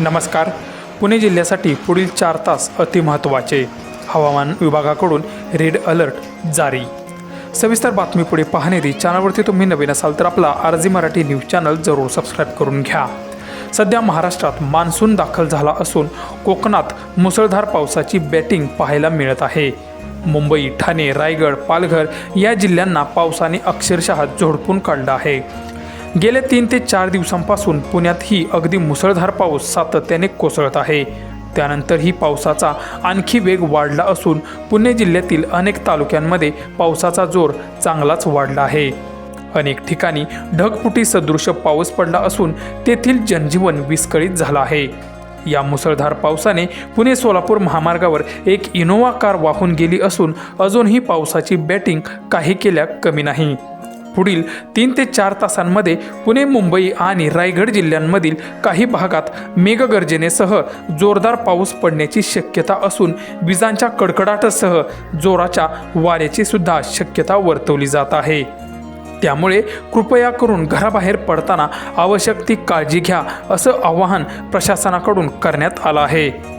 नमस्कार. पुणे जिल्ह्यासाठी पुढील चार तास अतिमहत्त्वाचे हवामान विभागाकडून रेड अलर्ट जारी. सविस्तर बातमी पुढे पाहण्याआधी चॅनलवरती तुम्ही नवीन असाल तर आपला आरजी मराठी न्यूज चॅनल जरूर सबस्क्राईब करून घ्या. सध्या महाराष्ट्रात मान्सून दाखल झाला असून कोकणात मुसळधार पावसाची बॅटिंग पाहायला मिळत आहे. मुंबई ठाणे रायगड पालघर या जिल्ह्यांना पावसाने अक्षरशः झोडपून काढलं आहे. गेल्या तीन ते चार दिवसांपासून पुण्यातही अगदी मुसळधार पाऊस सातत्याने कोसळत आहे. त्यानंतरही पावसाचा आणखी वेग वाढला असून पुणे जिल्ह्यातील अनेक तालुक्यांमध्ये पावसाचा जोर चांगलाच वाढला आहे. अनेक ठिकाणी ढगफुटी सदृश पाऊस पडला असून तेथील जनजीवन विस्कळीत झालं आहे. या मुसळधार पावसाने पुणे सोलापूर महामार्गावर एक इनोवा कार वाहून गेली असून अजूनही पावसाची बॅटिंग काही केल्या कमी नाही. पुढील तीन ते चार तासांमध्ये पुणे मुंबई आणि रायगड जिल्ह्यांमधील काही भागात मेघगर्जनेसह जोरदार पाऊस पडण्याची शक्यता असून विजांच्या कडकडाटासह जोराच्या वाऱ्याची सुद्धा शक्यता वर्तवली जात आहे. त्यामुळे कृपया करून घराबाहेर पडताना आवश्यक ती काळजी घ्या असं आवाहन प्रशासनाकडून करण्यात आलं आहे.